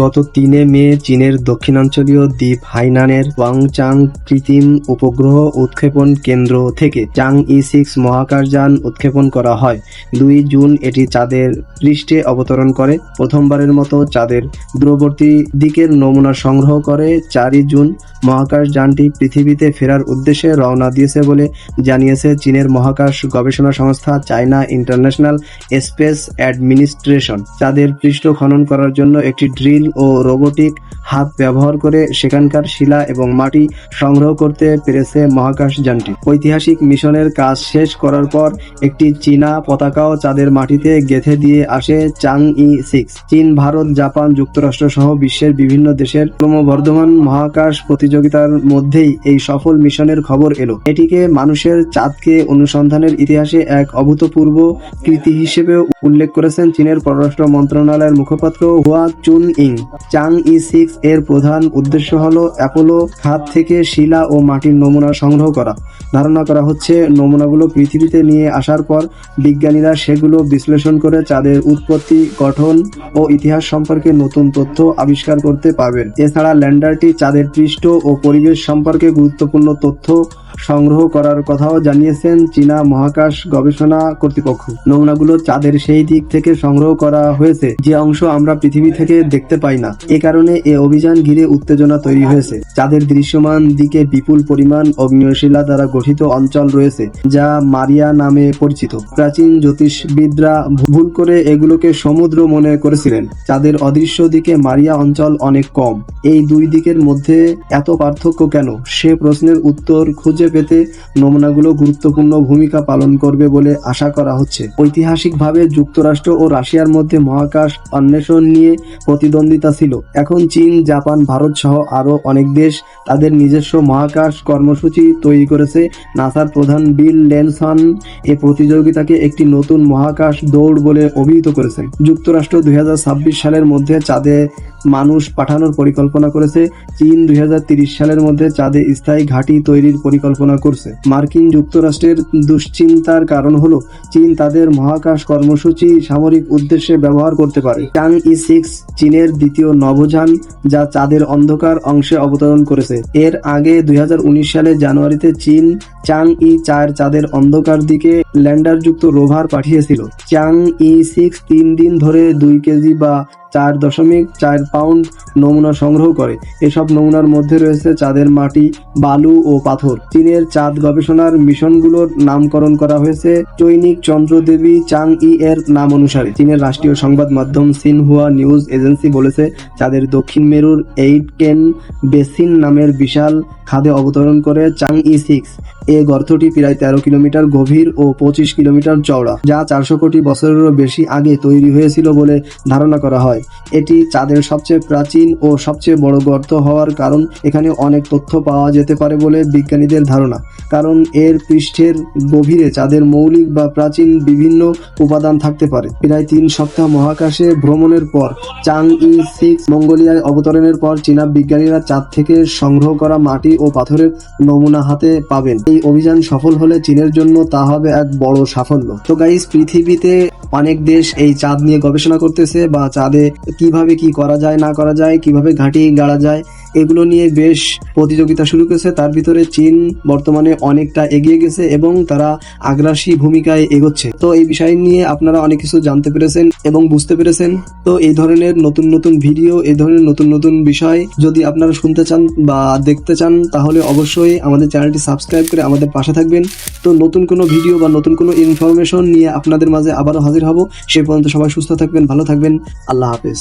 গত তিনে মে চীনের দক্ষিণাঞ্চলীয় দ্বীপ হাইনানের ওয়াংচাং কৃত্রিম উপগ্রহ উৎক্ষেপণ কেন্দ্র থেকে চাং ই সিক্স মহাকাশযান উৎক্ষেপণ করা হয়। দুই জুন এটি চাঁদের পৃষ্ঠে অবতরণ করে। প্রথমবারের মতো চাঁদের দূরবর্তী দিকের নমুনা সংগ্রহ করে। চারই জুন মহাকাশযানটি পৃথিবীতে ফেরার উদ্দেশ্যে রওনা দিয়েছে বলে জানিয়েছে চীনের মহাকাশ গবেষণা সংস্থা চায়না ইন্টারন্যাশনাল স্পেস অ্যাডমিনিস্ট্রেশন। চাঁদের পৃষ্ঠ খনন করার জন্য একটি ড্রিল ও রোবোটিক হাত ব্যবহার করে সেখানকার শিলা এবং মাটি সংগ্রহ করতে পেরেছে মহাকাশযানটি ঐতিহাসিক মিশনের কাজ শেষ করার পর একটি চীনা পতাকাও চাঁদের মাটিতে গেঁথে দিয়ে আসে চাং ই সিক্স চীন, ভারত, জাপান যুক্তরাষ্ট্র সহ বিশ্বের বিভিন্ন দেশের ক্রমবর্ধমান মহাকাশ প্রতিযোগিতার মধ্যেই এই সফল মিশনের খবর এলো। এটিকে মানুষের চাঁদকে অনুসন্ধানের ইতিহাসে এক অভূতপূর্ব কৃতি হিসেবে উল্লেখ করেছেন চীনের পররাষ্ট্র মন্ত্রণালয়ের মুখপাত্র হুয়া চুন ইং চাং ই সিক্স এর প্রধান উদ্দেশ্য হল অ্যাপোলো খাত থেকে শিলা ও মাটির নমুনা সংগ্রহ করা। ধারণা করা হচ্ছে নমুনাগুলো পৃথিবীতে নিয়ে আসার পর বিজ্ঞানীরা সেগুলো বিশ্লেষণ করে চাঁদের উৎপত্তি, গঠন ও ইতিহাস সম্পর্কে নতুন তথ্য আবিষ্কার করতে পারবেন। এছাড়া ল্যান্ডারটি চাঁদের পৃষ্ঠ ও পরিবেশ সম্পর্কে গুরুত্বপূর্ণ তথ্য সংগ্রহ করার কথাও জানিয়েছেন চীনা মহাকাশ গবেষণা কর্তৃপক্ষ। নমুনাগুলো চাঁদের সেই দিক থেকে সংগ্রহ করা হয়েছে, যে অংশ আমরা পৃথিবী থেকে দেখতে পাই না। এ কারণে এ অভিযান ঘিরে উত্তেজনা তৈরি হয়েছে। চাঁদের দৃশ্যমান দিকে বিপুল পরিমাণ অগ্নিয়শিলা দ্বারা গঠিত অঞ্চল রয়েছে, যা মারিয়া নামে পরিচিত। প্রাচীন জ্যোতিষবিদরা ভুল করে এগুলোকে সমুদ্র মনে করেছিলেন। চাঁদের অদৃশ্য দিকে মারিয়া অঞ্চল অনেক কম। এই দুই দিকের মধ্যে এত পার্থক্য কেন? সে প্রশ্নের উত্তর খুঁজে পেতে নমুনাগুলো গুরুত্বপূর্ণ ভূমিকা পালন করবে বলে আশা করা হচ্ছে। ঐতিহাসিকভাবে যুক্তরাষ্ট্র ও রাশিয়ার মধ্যে মহাকাশ অন্বেষণ নিয়ে প্রতিদ্বন্দ্বিতা ছিল। এখন চীন, জাপান, ভারত সহ আরও অনেক দেশ তাদের নিজস্ব মহাকাশ কর্মসূচি তৈরি করেছে। নাসার প্রধান বিল লেনসন এ প্রতিযোগিতাকে একটি নতুন মহাকাশ দৌড় বলে অভিহিত করেছেন। যুক্তরাষ্ট্র দুই হাজার ছাব্বিশ সালের মধ্যে চাঁদে মানুষ পাঠানোর পরিকল্পনা করেছে। চীন দুই সালের মধ্যে চাঁদে স্থায়ী ঘাঁটি তৈরির পরিকল্পনা করছে। মার্কিন যুক্তরাষ্ট্রের দুশ্চিন্তার কারণ হলো, চীন তাদের মহাকাশ কর্মসূচি সামরিক উদ্দেশ্যে ব্যবহার করতে পারে। চাং ই সিক্স চীনের দ্বিতীয় নভোযান যা চাঁদের অন্ধকার অংশে অবতরণ করেছে। এর আগে দুই সালে জানুয়ারিতে চীন চাং ই চার চাঁদের অন্ধকার দিকে ল্যান্ডারযুক্ত রোভার পাঠিয়েছিল। চাং ই সিক্স তিন দিন ধরে দুই কেজি বা চার দশমিক চার পাউন্ড নমুনা সংগ্রহ করে। এসব নমুনার মধ্যে রয়েছে চাঁদের মাটি, বালু ও পাথর। চীনের চাঁদ গবেষণার মিশনগুলোর নামকরণ করা হয়েছে চৈনিক চন্দ্রদেবী চাং ই এর নাম অনুসারে। চীনের রাষ্ট্রীয় সংবাদ মাধ্যম সিনহুয়া নিউজ এজেন্সি বলেছে, চাঁদের দক্ষিণ মেরুর এইট কেন বেসিন নামের বিশাল খাদে অবতরণ করে চাং ই সিক্স। এ গর্তটি প্রায় তেরো কিলোমিটার গভীর ও পঁচিশ কিলোমিটার চওড়া, যা চারশো কোটি বছরেরও বেশি আগে তৈরি হয়েছিল বলে ধারণা করা হয়। এটি চাঁদের সবচেয়ে প্রাচীন ও সবচেয়ে বড় গর্ত হওয়ার কারণ। এখানে অনেক তথ্য পাওয়া যেতে পারে বলে বিজ্ঞানীদের ধারণা। কারণ এর পৃষ্ঠের গভীরে চাঁদের মৌলিক বা প্রাচীন বিভিন্ন উপাদান থাকতে পারে। প্রায় তিন সপ্তাহ মহাকাশে ভ্রমণের পর চাং ই সিক্স মঙ্গোলিয়ায় অবতরণের পর চীনা বিজ্ঞানীরা চাঁদ থেকে সংগ্রহ করা মাটি ও পাথরের নমুনা হাতে পাবেন। এই অভিযান সফল হলে চীনের জন্য তা হবে এক বড় সাফল্য। তো গাইস পৃথিবীতে অনেক দেশ এই চাঁদ নিয়ে গবেষণা করতেছে বা চাঁদে কীভাবে কি করা যায়, না করা যায়, কীভাবে ঘাঁটি গাড়া যায়, এগুলো নিয়ে বেশ প্রতিযোগিতা শুরু করেছে। তার ভিতরে চীন বর্তমানে অনেকটা এগিয়ে গেছে এবং তারা আগ্রাসী ভূমিকায় এগোচ্ছে। তো এই বিষয় নিয়ে আপনারা অনেক কিছু জানতে পেরেছেন এবং বুঝতে পেরেছেন। তো এই ধরনের নতুন নতুন ভিডিও, এই ধরনের নতুন নতুন বিষয় যদি আপনারা শুনতে চান বা দেখতে চান, তাহলে অবশ্যই আমাদের চ্যানেলটি সাবস্ক্রাইব করে আমাদের পাশে থাকবেন। তো নতুন কোনো ভিডিও বা নতুন কোনো ইনফরমেশন নিয়ে আপনাদের মাঝে আবারও হাজির হব। সে পর্যন্ত সবাই সুস্থ থাকবেন ভালো থাকবেন। আল্লাহ হাফেজ।